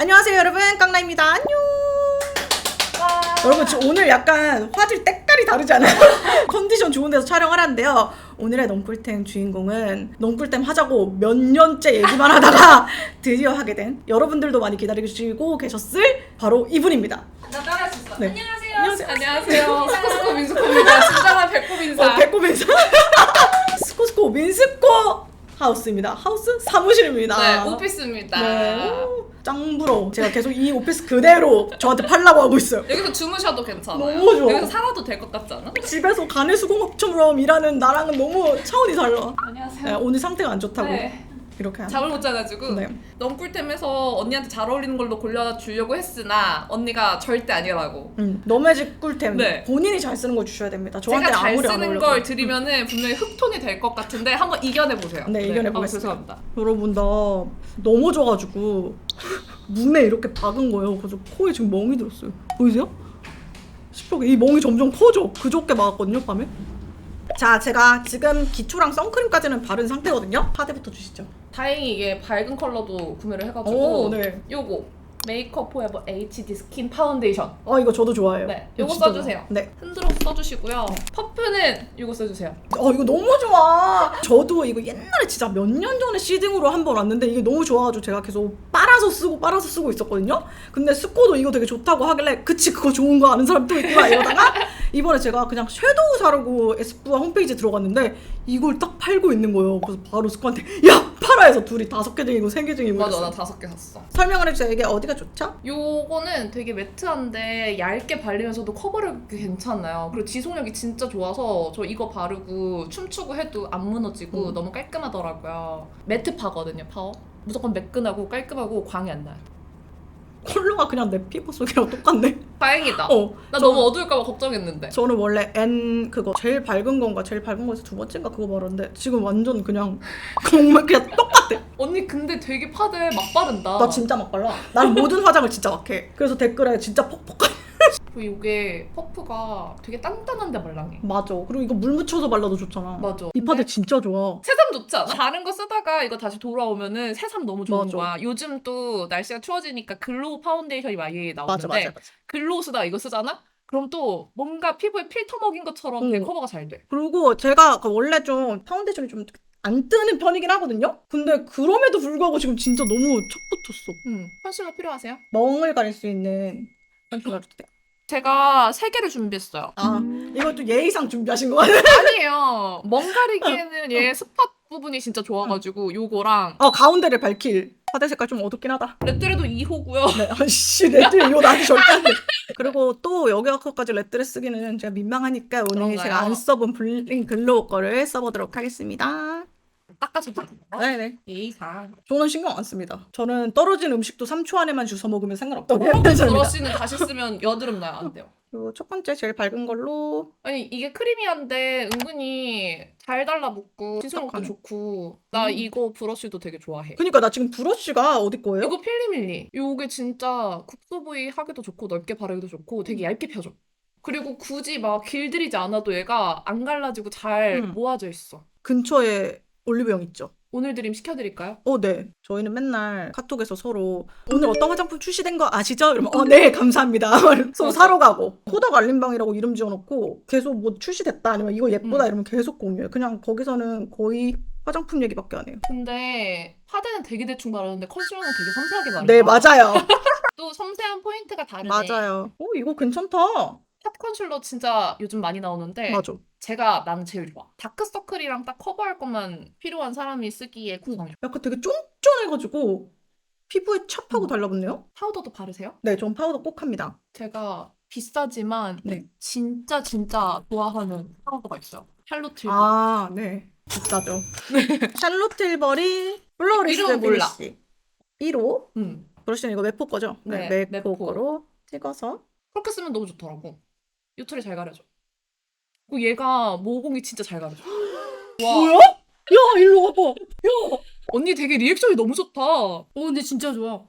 안녕하세요 여러분 깡라입니다 안녕 여러분 지금 오늘 약간 화질 때깔이 다르잖아요 컨디션 좋은 데서 촬영을 하는데요 오늘의 넝꿀템 주인공은 넝꿀템 하자고 몇 년째 얘기만 하다가 드디어 하게 된 여러분들도 많이 기다리시고 계셨을 바로 이분입니다 나 따라할 수 있어. 네. 안녕하세요. 안녕하세요. 안녕하세요. 스코스코 민수코입니다. 진정한 배꼽 인사. 어, 배꼽 인사 스코스코 민스코 하우스입니다 하우스 사무실입니다 네, 오피스입니다. 네. 오, 짱 부러워 제가 계속 이 오피스 그대로 저한테 팔라고 하고 있어요 여기서 주무셔도 괜찮아요. 너무 좋아. 여기서 살아도 될 것 같지 않아? 집에서 간의 수공업처럼 일하는 나랑은 너무 차원이 달라. 안녕하세요. 네, 오늘 상태가 안 좋다고 네. 이렇게. 하는. 잠을 못 자가지고 네. 넝꿀템에서 언니한테 잘 어울리는 걸로 골라주려고 했으나 언니가 절대 아니라고. 음, 너매직 꿀템 네. 본인이 잘 쓰는 거 주셔야 됩니다. 저한테 제가 잘 아무리 안 쓰는 어울려도. 걸 드리면은 분명히 흑톤이 될 것 같은데 한번 이겨내 보세요. 네, 이겨내 어, 보겠습니다. 죄송합니다. 여러분 나 넘어져가지고 눈에 이렇게 박은 거예요. 그래서 코에 지금 멍이 들었어요. 보이세요? 시퍼게 이 멍이 점점 커져. 그저께 막았거든요 밤에. 자 제가 지금 기초랑 선크림까지는 바른 상태거든요. 파데부터 주시죠. 다행히 이게 밝은 컬러도 구매를 해가지고 오 네. 요거 메이크업 포에버 HD 스킨 파운데이션 아 이거 저도 좋아해요. 네, 이거 진짜 써주세요. 좋아요. 네. 흔들어서 써주시고요. 퍼프는 이거 써주세요. 어 이거 너무 좋아. 저도 이거 옛날에 진짜 몇 년 전에 시딩으로 한 번 왔는데 이게 너무 좋아가지고 제가 계속 빨아서 쓰고 빨아서 쓰고 있었거든요. 근데 스코도 이거 되게 좋다고 하길래 그치 그거 좋은 거 아는 사람 또 있구나 이러다가 이번에 제가 그냥 섀도우 사려고 에스쁘아 홈페이지 들어갔는데 이걸 딱 팔고 있는 거예요. 그래서 바로 스코한테 야 팔아 해서 둘이 다섯 개 중이고 세 개 중이고 맞아. 나 다섯 개 샀어. 설명을 해주세요. 이게 어디가 좋죠? 요거는 되게 매트한데 얇게 발리면서도 커버력이 괜찮아요. 그리고 지속력이 진짜 좋아서 저 이거 바르고 춤추고 해도 안 무너지고 음. 너무 깔끔하더라고요. 매트 파거든요, 파워. 무조건 매끈하고 깔끔하고 광이 안 나요. 컬러가 그냥 내 피부 속이랑 똑같네. 다행이다. 어. 나 저- 너무 어두울까봐 걱정했는데. 저는 원래 N 그거 제일 밝은 건가 제일 밝은 거에서 두 번째인가 그거 바르는데 지금 완전 그냥 정말 그냥 똑같아. 언니 근데 되게 파데 막 바른다. 나 진짜 막 발라. 난 모든 화장을 진짜 막 해. 그래서 댓글에 진짜 퍽퍽한. 그리고 이게 퍼프가 되게 단단한데 말랑해. 맞아. 그리고 이거 물 묻혀서 발라도 좋잖아. 맞아. 이 파데 진짜 좋아. 새삼 좋지 않아? 다른 거 쓰다가 이거 다시 돌아오면은 새삼 너무 좋은 맞아. 거야. 요즘 또 날씨가 추워지니까 글로우 파운데이션이 많이 나오는데 맞아 맞아 맞아. 글로우 쓰다가 이거 쓰잖아? 그럼 또 뭔가 피부에 필터 먹인 것처럼 되게 응. 커버가 잘 돼. 그리고 제가 그 원래 좀 파운데이션이 좀 안 뜨는 편이긴 하거든요. 근데 그럼에도 불구하고 지금 진짜 너무 척 붙었어. 응. 컨실러 필요하세요? 멍을 가릴 수 있는 컨실러 주세요. 제가 세 개를 준비했어요. 아 이것도 예의상 준비하신 거 같아요. 아니에요. 멍 가리기에는 얘 스팟 부분이 진짜 좋아가지고 요거랑 어 가운데를 밝힐 파데 색깔 좀 어둡긴 하다. 레트레도 2호고요. 네, 아씨 레드 이거 나한테 절대 안 돼. 그리고 또 여기까지 레드를 쓰기는 제가 민망하니까 오늘 그런가요? 제가 안 써본 블링 글로우 거를 써보도록 하겠습니다. 닦아서 닦는 거. 네네. 예의상. 저는 신경 안 씁니다. 저는 떨어진 음식도 3초 안에만 주워 먹으면 상관없다고 생각합니다. 는 다시 쓰면 여드름 나요. 안 돼요. 그리고 첫 번째 제일 밝은 걸로 아니 이게 크리미한데 은근히 잘 달라붙고 딱하네. 좋고 나 음. 이거 브러쉬도 되게 좋아해. 그니까 나 지금 브러쉬가 어디 거예요? 이거 필리밀리. 요게 진짜 국소 부위 하기도 좋고 넓게 바르기도 좋고 되게 얇게 펴줘. 그리고 굳이 막 길들이지 않아도 얘가 안 갈라지고 잘 음. 모아져 있어. 근처에 올리브영 있죠? 오늘 드림 시켜드릴까요? 어, 네. 저희는 맨날 카톡에서 서로 오늘 어떤 화장품 출시된 거 아시죠? 이러면 어, 네, 감사합니다. 서로 맞아. 사러 가고 코닥 알림방이라고 이름 지어놓고 계속 뭐 출시됐다 아니면 이거 예쁘다 음. 이러면 계속 공유해. 그냥 거기서는 거의 화장품 얘기밖에 안 해요. 근데 파데는 되게 대충 바르는데 컨실러는 되게 섬세하게 바른다. 네, 맞아요. 또 섬세한 포인트가 다르네. 맞아요. 어, 이거 괜찮다. 탑 컨실러 진짜 요즘 많이 나오는데 맞아. 제가 나는 제일 좋아. 다크서클이랑 딱 커버할 것만 필요한 사람이 쓰기에 구성이 좋아. 약간 되게 쫀쫀해가지고 피부에 찹 하고 음. 달라붙네요. 파우더도 바르세요? 네, 전 파우더 꼭 합니다. 제가 비싸지만 네. 진짜 진짜 좋아하는 파우더가 있어요. 샬롯 틸. 아, 네. 비싸죠. 샬롯 tilbury 플로리스 이름은 몰라. 브러쉬. 1호. 음. 브러쉬는 이거 메포 거죠? 네, 네, 메포, 메포. 거로 찍어서. 그렇게 쓰면 너무 좋더라고. 요철이 잘 가려져. 그리고 얘가 모공이 진짜 잘 가려져. 와. 뭐야? 야, 일로 와봐. 야. 언니 되게 리액션이 너무 좋다. 어 근데 진짜 좋아.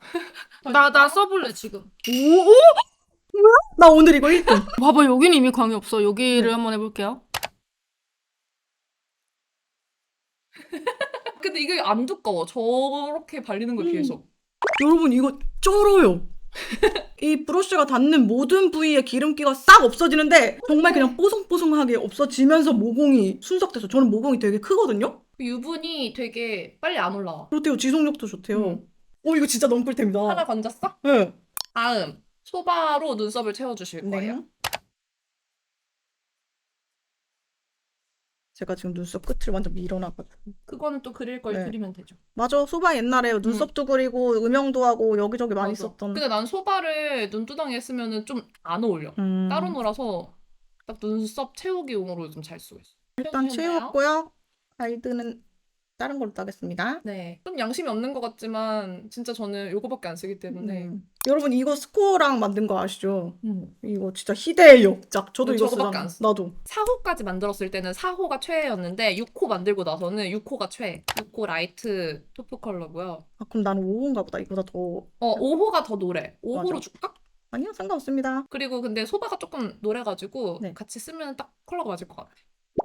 나 나 써볼래 지금. 오, 오? 뭐야? 나 오늘 이거 1등. 봐봐 여기는 이미 광이 없어. 여기를 네. 한번 해볼게요. 근데 이게 안 두꺼워. 저렇게 발리는 거에 음. 비해서. 여러분 이거 쩔어요. 이 브러쉬가 닿는 모든 부위에 기름기가 싹 없어지는데 정말 그냥 뽀송뽀송하게 없어지면서 모공이 순삭돼서 저는 모공이 되게 크거든요. 유분이 되게 빨리 안 올라와. 그렇대요. 지속력도 좋대요. 음. 오 이거 진짜 너무 꿀템이다. 하나 건졌어? 네. 다음 소바로 눈썹을 채워주실 네. 거예요. 제가 지금 눈썹 끝을 완전 밀어놔가지고. 그거는 또 그릴 걸 네. 그리면 되죠. 맞아. 소바 옛날에 눈썹도 그리고 음영도 하고 여기저기 많이 맞아. 썼던. 근데 난 소바를 눈두덩이에 쓰면은 좀 안 어울려. 음. 따로 놀아서 딱 눈썹 채우기용으로 좀 잘 쓰고 있어. 일단? 채웠고요. 가이드는 다른 걸로 따겠습니다. 네. 좀 양심이 없는 것 같지만 진짜 저는 요거밖에 안 쓰기 때문에. 음. 여러분 이거 스코어랑 만든 거 아시죠? 음. 이거 진짜 희대의 역작. 저도 음, 이거 저거밖에 쓰잖아. 안 써. 나도. 4호까지 만들었을 때는 4호가 최애였는데 6호 만들고 나서는 6호가 최애. 6호 라이트 토프 컬러고요. 아 그럼 나는 5호인가 보다. 이거보다 더. 어, 5호가 더 노래. 5호로 맞아. 줄까? 아니요 상관없습니다. 그리고 근데 소바가 조금 노래가지고 네. 같이 쓰면 딱 컬러가 맞을 것 같아.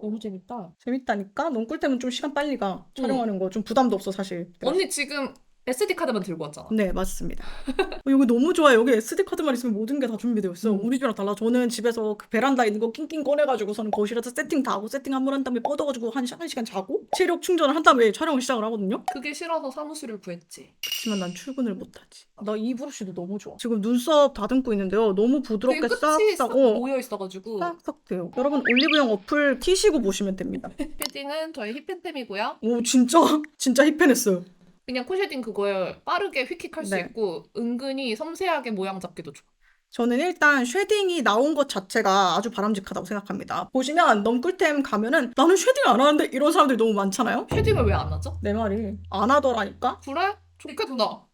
너무 재밌다. 재밌다니까. 넌 꿀 때문에 좀 시간 빨리 가. 촬영하는 거 좀 부담도 없어 사실. 언니 지금 SD 카드만 들고 왔잖아. 네 맞습니다. 어, 여기 너무 좋아요. 여기 SD 카드만 있으면 모든 게 다 준비되어 있어요. 음. 우리 집이랑 달라. 저는 집에서 그 베란다에 있는 거 낑낑 꺼내가지고서는 거실에서 세팅 다 하고 세팅 한 번 한 다음에 뻗어가지고 한, 시- 한 시간 자고 체력 충전을 한 다음에 촬영을 시작을 하거든요. 그게 싫어서 사무실을 구했지. 그렇지만 난 출근을 못하지. 나 이 브러쉬도 너무 좋아. 지금 눈썹 다듬고 있는데요. 너무 부드럽게 싹 싹싹 어, 모여 있어가지고 싹싹 돼요. 여러분 올리브영 어플 키시고 보시면 됩니다. 쉐딩은 저희 힙펜템이고요. 오 진짜 진짜 힙해냈어요. 그냥 코 쉐딩 그거에 빠르게 휙휙 할수 네. 있고 은근히 섬세하게 모양 잡기도 좋아. 저는 일단 쉐딩이 나온 것 자체가 아주 바람직하다고 생각합니다. 보시면 넘꿀템 가면은 나는 쉐딩 안 하는데 이런 사람들이 너무 많잖아요. 쉐딩을 왜 안 하죠? 내 말이 안 하더라니까. 그래? 좋겠다.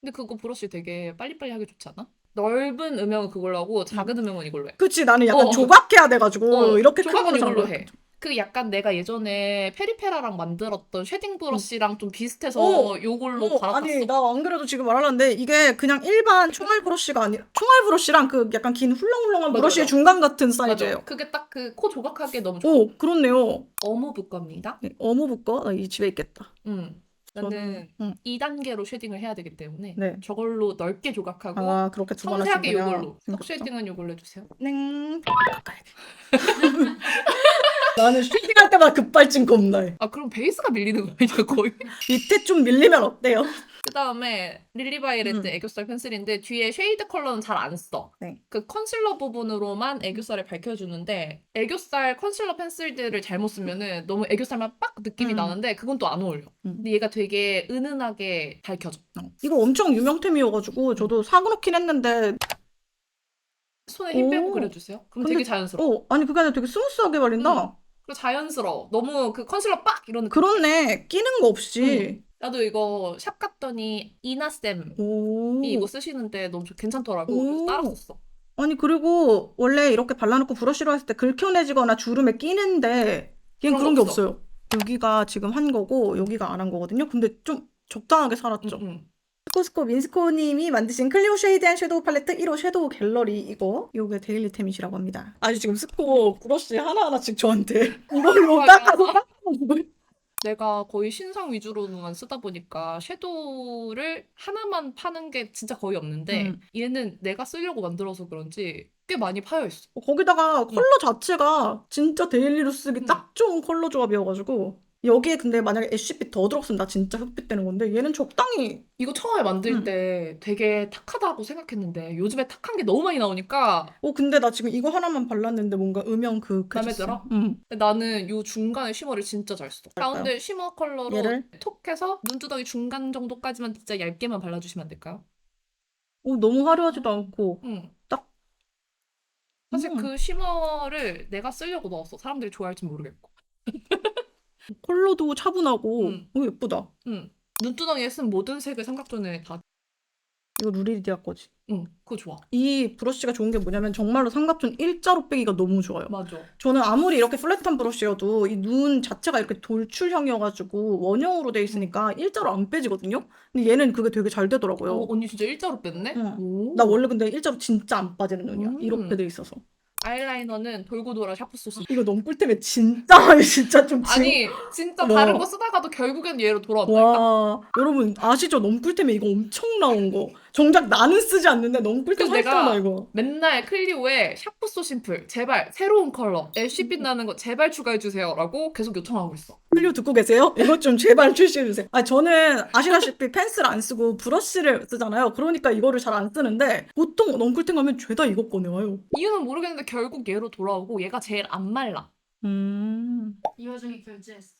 근데 그거 브러쉬 되게 빨리빨리 하기 좋지 않아? 넓은 음영은 그걸로 하고 작은 음영은 이걸로 해. 그치 나는 약간 어. 조각해야 돼가지고 어, 이렇게 큰 조각은 이걸로 못- 해. 그 약간 내가 예전에 페리페라랑 만들었던 쉐딩 브러쉬랑 좀 비슷해서 어. 요걸로 어, 갈아탔어. 아니 나 안 그래도 지금 말하려는데 이게 그냥 일반 총알 브러쉬가 아니라 총알 브러쉬랑 그 약간 긴 훌렁훌렁한 맞아, 브러쉬의 맞아. 중간 같은. 사이즈예요. 그게 딱 그 코 조각하기에 너무 좋아. 오 그렇네요. 어묵 겁니다. 네, 어묵 거? 나이 집에 있겠다. 음. 나는 음. 2단계로 쉐딩을 해야 되기 때문에 네. 저걸로 넓게 조각하고 아 그렇게 두번 섬세하게. 요걸로. 턱 쉐딩은 요걸로 해주세요. 냉 가까이 나는 쉐딩할 때마다 급발진 겁나해. 아 그럼 베이스가 밀리는 거 아니야 거의? 밑에 좀 밀리면 어때요? 그 다음에 릴리바이레트 음. 애교살 펜슬인데 뒤에 쉐이드 컬러는 잘 안 써. 네. 그 컨실러 부분으로만 애교살을 밝혀주는데 애교살 컨실러 펜슬들을 잘못 쓰면은 너무 애교살만 빡 느낌이 음. 나는데 그건 또 안 어울려. 음. 근데 얘가 되게 은은하게 밝혀져. 어. 이거 엄청 유명템이어가지고 저도 사놓긴 했는데 손에 힘 빼고 오. 그려주세요. 그럼 근데- 되게 자연스러워. 어 아니 그게 아니라 되게 스무스하게 발린다. 음. 그리고 자연스러워. 너무 그 컨실러 빡 이런 느낌. 그렇네 끼는 거 없이. 나도 이거 샵 갔더니 이나쌤이 오. 이거 쓰시는데 너무 괜찮더라고. 그래서 따라 썼어. 아니 그리고 원래 이렇게 발라놓고 브러쉬로 했을 때 긁혀내지거나 주름에 끼는데 얘는 그런 거게 없어. 없어요. 여기가 지금 한 거고 여기가 안 한 거거든요. 근데 좀 적당하게 살았죠. 응, 응. 스코스코 민스코님이 만드신 클리오 쉐이드한 섀도우 팔레트 1호 섀도우 갤러리 이거 요게 데일리템이시라고 합니다. 아니 지금 스코 브러쉬 하나하나씩 저한테 이걸로. 닦아서 닦아서 내가 거의 신상 위주로만 쓰다 보니까 섀도우를 하나만 파는 게 진짜 거의 없는데 음. 얘는 내가 쓰려고 만들어서 그런지 꽤 많이 파여 있어. 거기다가 컬러 자체가 진짜 데일리로 쓰기 음. 딱 좋은 컬러 조합이어가지고 여기에 근데 만약에 애쉬빛 더 들어갔으면 나 진짜 흑빛 되는 건데 얘는 적당히 이거 처음에 만들 음. 때 되게 탁하다고 생각했는데 요즘에 탁한 게 너무 많이 나오니까 어 근데 나 지금 이거 하나만 발랐는데 뭔가 음영 그 마음에 그랬어. 들어? 응. 나는 요 중간에 쉬머를 진짜 잘 써. 할까요? 가운데 쉬머 컬러로 얘를? 톡해서 눈두덩이 중간 정도까지만 진짜 얇게만 발라주시면 안 될까요? 어 너무 화려하지도 않고 응. 딱. 사실 음. 그 쉬머를 내가 쓰려고 넣었어. 사람들이 좋아할지 모르겠고. 컬러도 차분하고 음. 어 예쁘다. 응. 눈두덩이에 쓴 모든 색을 삼각존에 다. 이거 루리디아 거지. 응. 그거 좋아. 이 브러쉬가 좋은 게 뭐냐면 정말로 삼각존 일자로 빼기가 너무 좋아요. 맞아. 저는 아무리 이렇게 플랫한 브러쉬여도 이 눈 자체가 이렇게 돌출형이어가지고 원형으로 돼 있으니까 일자로 안 빼지거든요. 근데 얘는 그게 되게 잘 되더라고요. 어, 언니 진짜 일자로 뺐네? 응. 오. 나 원래 근데 일자로 진짜 안 빠지는 눈이야. 음. 이렇게 돼 있어서. 아이라이너는 돌고 돌아 샤프 소스. 이거 너무 꿀템에 진짜 진짜 좀 진- 아니 진짜 와. 다른 거 쓰다가도 결국엔 얘로 돌아온다니까. 와 여러분 아시죠? 너무 꿀템에 이거 엄청 나온 거. 정작 나는 쓰지 않는데 너무 꿀템 그래서 내가 하잖아 이거. 맨날 클리오에 샤프 소 심플 제발 새로운 컬러 애쉬 빛나는 거 제발 추가해 주세요라고 계속 요청하고 있어. 클리오 듣고 계세요? 이것 좀 제발 출시해 주세요. 아 저는 아시다시피 펜슬 안 쓰고 브러쉬를 쓰잖아요. 그러니까 이거를 잘 안 쓰는데 보통 넝쿨템 가면 죄다 이거 꺼내와요. 이유는 모르겠는데 결국 얘로 돌아오고 얘가 제일 안 말라. 음. 이 와중에 결제했어.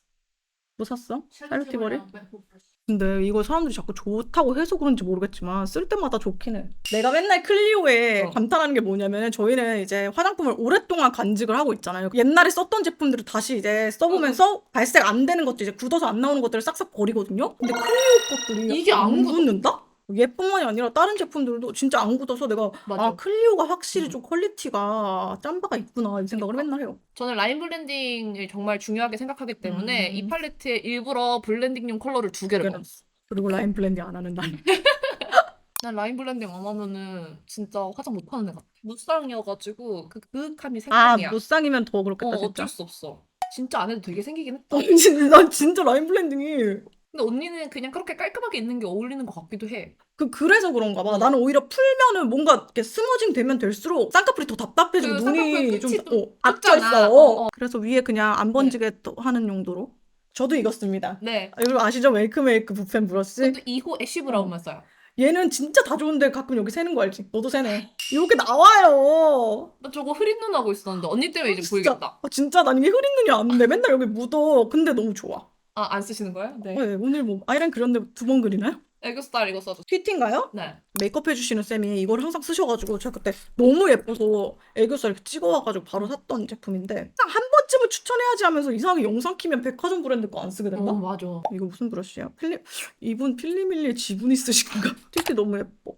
뭐 샀어? 샬롯 맥북 브러쉬. 근데 이거 사람들이 자꾸 좋다고 해서 그런지 모르겠지만 쓸 때마다 좋긴 해. 내가 맨날 클리오에 어. 감탄하는 게 뭐냐면 저희는 이제 화장품을 오랫동안 간직을 하고 있잖아요. 옛날에 썼던 제품들을 다시 이제 써보면서 발색 안 되는 것도 이제 굳어서 안 나오는 것들을 싹싹 버리거든요. 근데 클리오 것들이 이게 안. 굳는다? 얘뿐만이 아니라 다른 제품들도 진짜 안 굳어서 내가 맞아. 아 클리오가 확실히 음. 좀 퀄리티가 짬바가 있구나 이 생각을 맨날 해요. 저는 라인 블렌딩을 정말 중요하게 생각하기 때문에 음. 이 팔레트에 일부러 블렌딩용 컬러를 두 개를 그래. 넣었어. 그리고 라인 블렌딩 안 하는 날. 난 라인 블렌딩 안 하면은 진짜 화장 못 하는 애 같아. 무쌍이어가지고 그 그윽함이 아 생명이야. 무쌍이면 더 어, 그렇겠다 진짜. 어쩔 수 없어. 진짜 안 해도 되게 생기긴 했다. 어, 진짜, 난 진짜 라인 블렌딩이 근데 언니는 그냥 그렇게 깔끔하게 있는 게 어울리는 것 같기도 해. 그 그래서 그런가 봐. 어. 나는 오히려 풀면은 뭔가 이렇게 스머징 되면 될수록 쌍꺼풀이 더 답답해지고 그 눈이 쌍꺼풀 좀 끝이 또 어, 악져 좁잖아. 있어. 어, 어. 그래서 위에 그냥 안 번지게 또 하는 용도로. 저도 이거 씁니다. 네. 아, 여러분 아시죠? 메이크 메이크 붓펜 브러쉬. 저도 2호 애쉬 브라운만 써요. 얘는 진짜 다 좋은데 가끔 여기 새는 거 알지? 너도 새네. 이렇게 나와요. 나 저거 흐린 눈 하고 있었는데 언니 때문에 이제 진짜. 보이겠다. 아, 진짜 난 이게 흐린 눈이 안 돼. 맨날 여기 묻어. 근데 너무 좋아. 아, 안 쓰시는 거예요? 네. 네, 오늘 뭐 아이라인 그렸는데 두 번 그리나요? 애교 스타일 이거 써줘. 튀티인가요? 네. 메이크업 해주시는 쌤이 이걸 항상 쓰셔가지고 제가 그때 너무 예뻐서 애교살 이렇게 찍어와가지고 바로 샀던 제품인데 항상 한 번쯤은 추천해야지 하면서 이상하게 영상 키면 백화점 브랜드 거 안 쓰게 된다? 어, 맞아. 이거 무슨 브러쉬야? 필리 이분 필리밀리의 지분 있으신가? 튀티 너무 예뻐.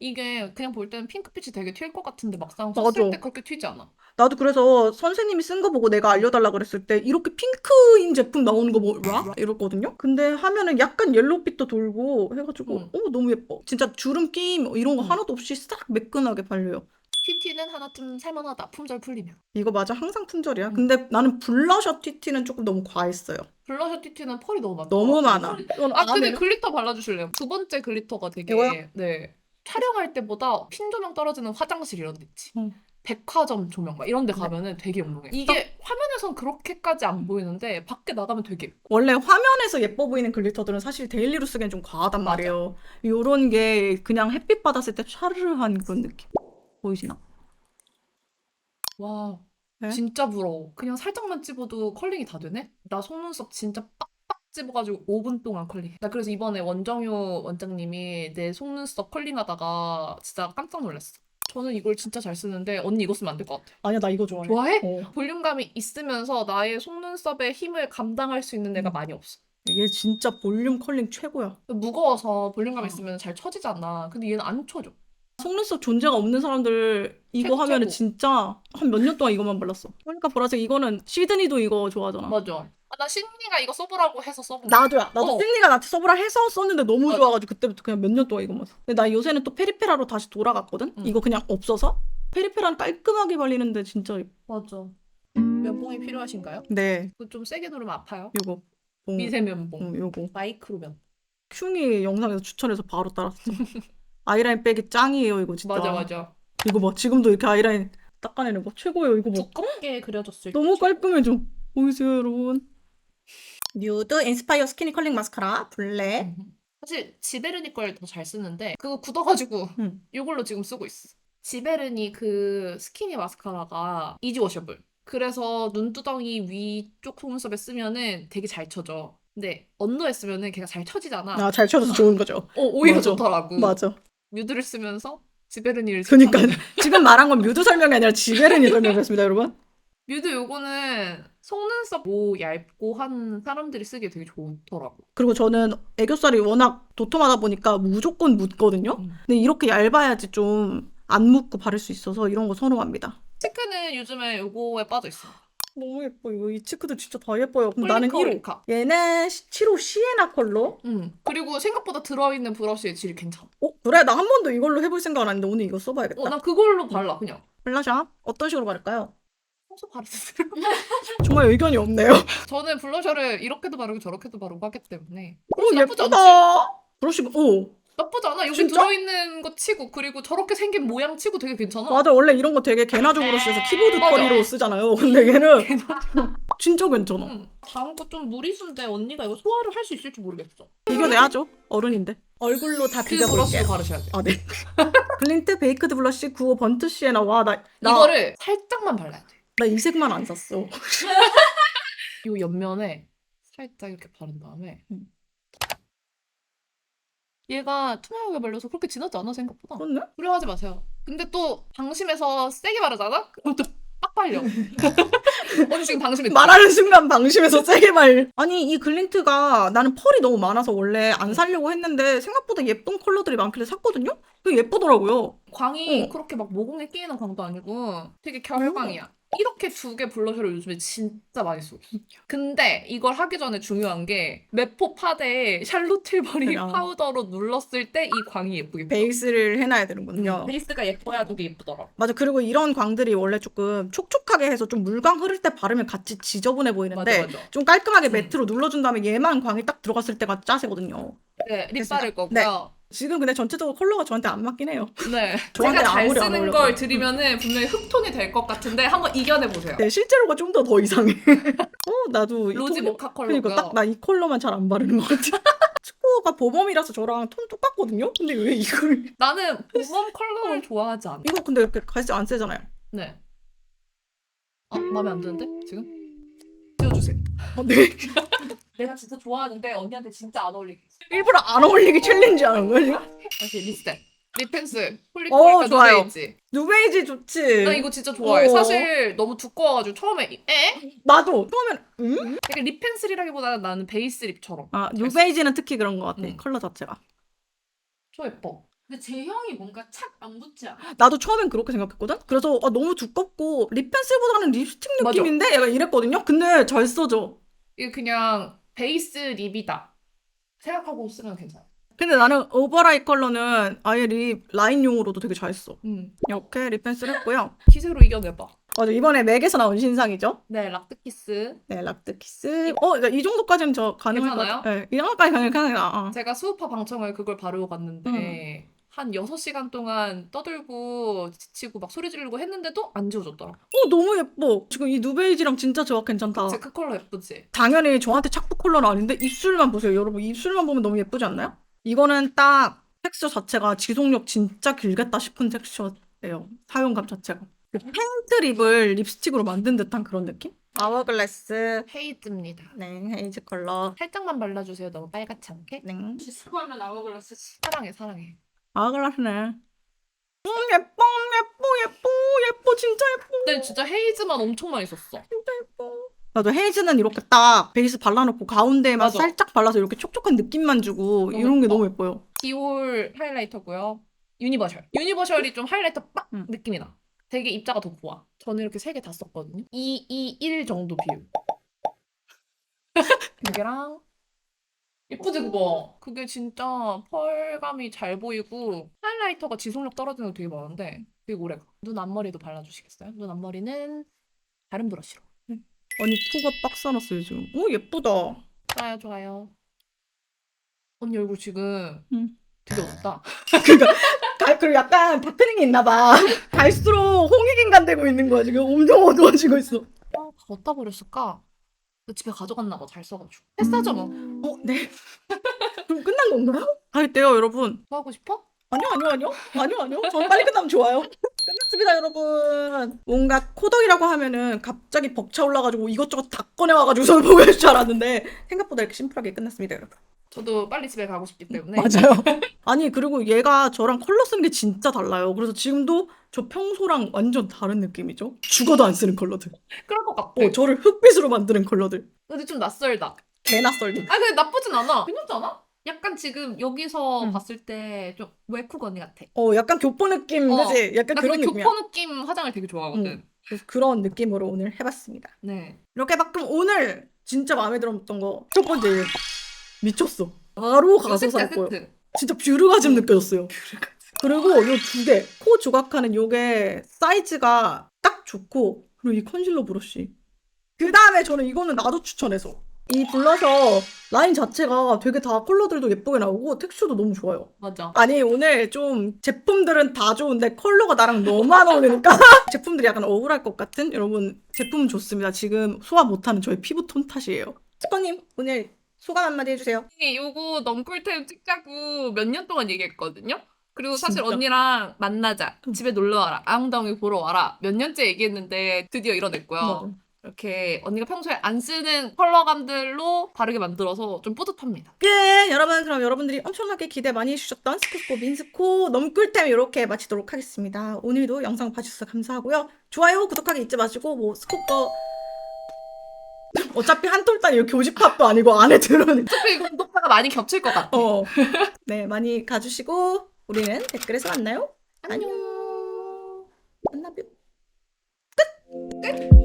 이게 그냥 볼 때는 핑크빛이 되게 튈 것 같은데 막상 맞아. 썼을 때 그렇게 튀지 않아. 나도 그래서 선생님이 쓴 거 보고 내가 알려달라 그랬을 때 이렇게 핑크인 제품 나오는 거 뭐야? 이랬거든요. 근데 하면은 약간 옐로우빛도 돌고 해가지고 응. 어 너무 예뻐. 진짜 주름 끼임 이런 거 응. 하나도 없이 싹 매끈하게 발려요. 튀티는 하나쯤 살만하다. 품절 풀리면. 이거 맞아 항상 품절이야. 응. 근데 나는 블러셔 튀티는 조금 너무 과했어요. 블러셔 튀티는 펄이 너무 많다. 너무 많아. 아 근데 글리터 발라주실래요? 두 번째 글리터가 되게 이거요? 네 촬영할 때보다 핀 조명 떨어지는 화장실 이런 데 있지. 응. 백화점 조명 막 이런 데 네. 가면은 되게 영롱해. 이게 화면에선 그렇게까지 안 보이는데 밖에 나가면 되게 예뻐. 원래 화면에서 예뻐 보이는 글리터들은 사실 데일리로 쓰기엔 좀 과하단 맞아. 말이에요. 요런 게 그냥 햇빛 받았을 때 샤르르한 그런 느낌. 보이시나? 와 네? 진짜 부러워. 그냥 살짝만 찝어도 컬링이 다 되네? 나 속눈썹 진짜 빡빡 찝어가지고 5분 동안 컬링. 나 그래서 이번에 원정효 원장님이 내 속눈썹 컬링하다가 진짜 깜짝 놀랐어. 저는 이걸 진짜 잘 쓰는데 언니 이거 쓰면 안 될 것 같아. 아니야 나 이거 좋아해. 좋아해? 어. 볼륨감이 있으면서 나의 속눈썹의 힘을 감당할 수 있는 애가 음. 많이 없어. 이게 진짜 볼륨 컬링 최고야. 무거워서 볼륨감 어. 있으면 잘 처지잖아. 근데 얘는 안 쳐져. 속눈썹 존재가 없는 사람들 이거 최고, 하면은 최고. 진짜 한 몇 년 동안 이것만 발랐어. 그러니까 보라색 이거는 시드니도 이거 좋아하잖아. 맞아. 아, 나 신니가 이거 써보라고 해서 써본 거야. 나도야. 나도 어. 샌디가 나한테 써보라 해서 썼는데 너무 맞아. 좋아가지고 그때부터 그냥 몇 년 동안 이거만 써. 근데 나 요새는 또 페리페라로 다시 돌아갔거든? 응. 이거 그냥 없어서? 페리페라는 깔끔하게 발리는데 진짜 예뻐. 맞아. 면봉이 필요하신가요? 네. 그거 좀 세게 누르면 아파요. 요거. 봉. 미세 면봉. 응, 요거. 마이크로 면. 흉이 영상에서 추천해서 바로 따랐어. 아이라인 빼기 짱이에요 이거 진짜. 맞아 맞아. 이거 봐. 지금도 이렇게 아이라인 닦아내는 거 최고예요. 이거 봐. 두껍게 그려졌을 너무 때. 깔끔해져. 보이세요 여러분? 뉴드 인스파이어 스키니 컬링 마스카라 블랙. 음. 사실 지베르니 걸 더 잘 쓰는데 그거 굳어가지고 응. 이걸로 지금 쓰고 있어. 지베르니 그 스키니 마스카라가 이지 워셔블. 그래서 눈두덩이 위쪽 속눈썹에 쓰면은 되게 잘 쳐져. 근데 언더에 쓰면은 걔가 잘 쳐지잖아. 아 잘 쳐져서 좋은 거죠. 어, 오히려 맞아. 좋더라고. 맞아. 뮤드를 쓰면서 지베르니를 그러니까. 지금 말한 건 뮤드 설명이 아니라 지베른이 설명했습니다, 여러분. 뮤드 요거는 속눈썹 뭐 얇고 한 사람들이 쓰기에 되게 좋더라고. 그리고 저는 애교살이 워낙 도톰하다 보니까 무조건 묻거든요. 음. 근데 이렇게 얇아야지 좀 안 묻고 바를 수 있어서 이런 거 선호합니다. 치크는 요즘에 요거에 빠져 있어. 너무 예뻐. 이거 이 치크도 진짜 다 예뻐요. 그럼 나는 홀리카, 1호. 홀리카. 얘는 7호 시에나 컬러. 음. 그리고 생각보다 들어있는 브러쉬의 질이 괜찮아. 어? 그래 나 한 번도 이걸로 해볼 생각은 아닌데 오늘 이거 써봐야겠다. 어, 나 그걸로 발라 그냥. 블러셔 어떤 식으로 바를까요? 평소 바르세요. 정말 의견이 없네요. 저는 블러셔를 이렇게도 바르고 저렇게도 바르고 하기 때문에 오 나쁘지 예쁘다. 브러쉬 오 나쁘지 않아. 여기 진짜? 들어있는 거 치고 그리고 저렇게 생긴 모양 치고 되게 괜찮아. 맞아 원래 이런 거 되게 개나주 브러쉬에서 키보드 맞아. 처리로 쓰잖아요. 근데 얘는 진짜 괜찮아. 응. 다음 거 좀 무리수인데 언니가 이거 소화를 할 수 있을지 모르겠어. 이겨내야죠. 어른인데. 얼굴로 다 그 비벼볼게요. 브러쉬로 바르셔야 돼. 아 네. 글린트 베이크드 블러쉬 95 번트 시에나 와나 나, 이거를 살짝만 발라야 돼. 나 이 색만 안 샀어. 이 옆면에 살짝 이렇게 바른 다음에 음. 얘가 투명하게 발려서 그렇게 진하지 않아 생각보다. 그렇네. 두려워하지 마세요. 근데 또 방심해서 세게 바르잖아? 그럼 또빡 발려. 언니 지금 방심했지? 말하는 순간 방심해서 세게 말. 아니 이 글린트가 나는 펄이 너무 많아서 원래 안 사려고 했는데 생각보다 예쁜 컬러들이 많길래 샀거든요. 그 예쁘더라고요. 광이 어. 그렇게 막 모공에 끼이는 광도 아니고 되게 결광이야. 이렇게 두 개 블러셔를 요즘에 진짜 많이 쓰고 있어. 근데 이걸 하기 전에 중요한 게 메포 파데에 샬롯 그래. 파우더로 눌렀을 때 이 광이 예쁘게. 베이스를 해놔야 되는군요. 베이스가 예뻐야 되게 예쁘더라. 맞아. 그리고 이런 광들이 원래 조금 촉촉하게 해서 좀 물광 흐를 때 바르면 같이 지저분해 보이는데 맞아 맞아. 좀 깔끔하게 음. 매트로 눌러준 다음에 얘만 광이 딱 들어갔을 때가 짜세거든요. 네, 립. 바를 거고요. 지금 근데 전체적으로 컬러가 저한테 안 맞긴 해요. 네. 저한테 제가 잘 아무리 안 쓰는 어울려도. 걸 드리면은 분명히 흑톤이 될 것 같은데 한번 이겨내 보세요. 네, 실제로가 좀 더 더 이상해. 어, 나도 이 로지 톤이- 모카 컬러고요. 그러니까 딱 나 이 컬러만 잘 안 바르는 것 같아. 스코어가 보범이라서 저랑 톤 똑같거든요. 근데 왜 이걸 나는 보험 컬러를 좋아하지 않아. 이거 근데 이렇게 갈색 안 세잖아요. 네. 아 마음에 안 드는데 지금? 띄워주세요. 어, 네. 내가 진짜 좋아하는데 언니한테 진짜 안 어울리게. 일부러 안 어울리게 챌린지 하는 거야 지금? 다시 리스텝. 립펜슬. 어, 폴리코니까 좋아요. 누베이지. 누베이지 좋지. 나 이거 진짜 좋아해. 어. 사실 너무 두꺼워가지고 처음에 이- 에? 나도 처음엔 음? 약간 립펜슬이라기보다는 나는 베이스 립처럼. 아 누베이지는 특히 그런 것 같아. 음. 컬러 자체가. 저 예뻐. 근데 제형이 뭔가 착 안 붙지 않아? 나도 처음엔 그렇게 생각했거든. 그래서 아, 너무 두껍고 립 펜슬보다는 립스틱 맞아. 느낌인데 약간 이랬거든요. 근데 잘 써져. 이게 그냥 베이스 립이다. 생각하고 쓰면 괜찮아. 근데 나는 오버라이 컬러는 아예 립 라인용으로도 되게 잘 써. 음. 이렇게 립 펜슬 했고요. 기세로 이겨내봐. 맞아 이번에 맥에서 나온 신상이죠. 네, 락드키스. 네, 락드 키스. 어, 이 정도까지는 저 가능할 것 괜찮아요? 같아요. 네, 이 정도까지 가능하다. 어. 제가 수우파 방청을 그걸 바르고 갔는데 음. 한 6시간 동안 떠들고 지치고 막 소리 지르고 했는데도 안 지워졌더라. 어, 너무 예뻐. 지금 이 누베이지랑 진짜 조합 괜찮다. 제그 컬러 예쁘지? 당연히 저한테 착붙 컬러는 아닌데 입술만 보세요, 여러분. 입술만 보면 너무 예쁘지 않나요? 이거는 딱 텍스처 자체가 지속력 진짜 길겠다 싶은 텍스처예요. 사용감 자체가. 그 페인트 립을 립스틱으로 만든 듯한 그런 느낌? 아워글래스. 헤이즈입니다. 네, 헤이즈 컬러. 살짝만 발라주세요. 너무 빨갛지 않게. 네. 수고하면 아워글라스 사랑해, 사랑해. 아워글래스네. 음, 예뻐, 예뻐, 예뻐, 예뻐, 진짜 예뻐. 근데 진짜 헤이즈만 엄청 많이 썼어. 나도 헤이즈는 이렇게 딱 베이스 발라놓고 가운데에만 맞아. 살짝 발라서 이렇게 촉촉한 느낌만 주고 너무 이런 게 예뻐. 너무 예뻐요. 디올 하이라이터고요. 유니버셜. 유니버셜이 좀 하이라이터 빡 음. 느낌이 나. 되게 입자가 더 고와. 저는 이렇게 세 개 다 썼거든요. 2, 2, 1 정도 비율. 이게랑 예쁘지 그거? 그게 진짜 펄감이 잘 보이고 하이라이터가 지속력 떨어지는 거 되게 많은데 되게 오래 가. 눈 앞머리도 발라주시겠어요? 눈 앞머리는 다른 브러쉬로. 아니 코가 빡 살았어요 지금. 오 예쁘다. 좋아요 좋아요. 언니 얼굴 지금 음. 되게 어둡다. 갈 그리고 약간 바트닝이 있나봐. 갈수록 홍익인간 되고 있는 거야 지금. 엄청 어두워지고 있어. 어, 어디다 버렸을까? 너 집에 가져갔나 봐, 잘 써가지고. 했어죠, 뭐. 어 네. 그럼 끝난 건가요? 가겠대요 여러분. 뭐 하고 싶어? 아니요 아니요 아니요 아니요 아니요. 전 빨리 끝나면 좋아요. 끝났습니다 여러분. 뭔가 코덕이라고 하면은 갑자기 벅차 올라가지고 이것저것 다 꺼내와가지고 저를 보고 있을 줄 알았는데 생각보다 이렇게 심플하게 끝났습니다 여러분. 저도 빨리 집에 가고 싶기 때문에. 맞아요. 아니 그리고 얘가 저랑 컬러 쓰는 게 진짜 달라요. 그래서 지금도 저 평소랑 완전 다른 느낌이죠. 죽어도 안 쓰는 컬러들. 그럴 것 같아. 어 저를 흑빛으로 만드는 컬러들. 근데 좀 낯설다. 개낯설들. 아, 근데 나쁘진 않아. 괜찮지 않아? 약간 지금 여기서 음. 봤을 때 좀 웨쿡 언니 같아. 어 약간 교포 느낌 어, 그지? 약간 나 그런 근데 느낌이야. 교포 느낌 화장을 되게 좋아하거든. 음. 그래서 그런 느낌으로 오늘 해봤습니다. 네. 이렇게 막 그럼 오늘 진짜 마음에 들었던 거 첫 번째 미쳤어. 바로 가서 살 거예요. 진짜 뷰르가즘 느껴졌어요. 그리고 요 두 개, 코 조각하는 요게 사이즈가 딱 좋고, 그리고 이 컨실러 브러쉬. 그 다음에 저는 이거는 나도 추천해서. 이 블러셔 라인 자체가 되게 다 컬러들도 예쁘게 나오고 텍스처도 너무 좋아요. 맞아. 아니 오늘 좀 제품들은 다 좋은데 컬러가 나랑 너무 안 어울리니까 제품들이 약간 억울할 것 같은 여러분 제품은 좋습니다. 지금 소화 못하는 저의 피부 톤 탓이에요. 스퍼님 오늘 소감 한마디 해주세요. 요거 너무 꿀템 찍자고 몇 년 동안 얘기했거든요. 그리고 사실 진짜? 언니랑 만나자. 응. 집에 놀러 와라. 아웅다웅이 보러 와라. 몇 년째 얘기했는데 드디어 이뤄냈고요. 맞아. 이렇게 언니가 평소에 안 쓰는 컬러감들로 바르게 만들어서 좀 뿌듯합니다. 예, 여러분 그럼 여러분들이 엄청나게 기대 많이 해주셨던 스코스코 민스코 너무 꿀템 이렇게 마치도록 하겠습니다. 오늘도 영상 봐주셔서 감사하고요. 좋아요, 구독하기 잊지 마시고 뭐 스코거 어차피 한 톨단 이렇게 오집합도 아니고 안에 들어오는 어차피 이거 구독자가 많이 겹칠 것 같아. 어. 네, 많이 가주시고 우리는 댓글에서 만나요. 안녕. 만나뷰. 끝. 끝.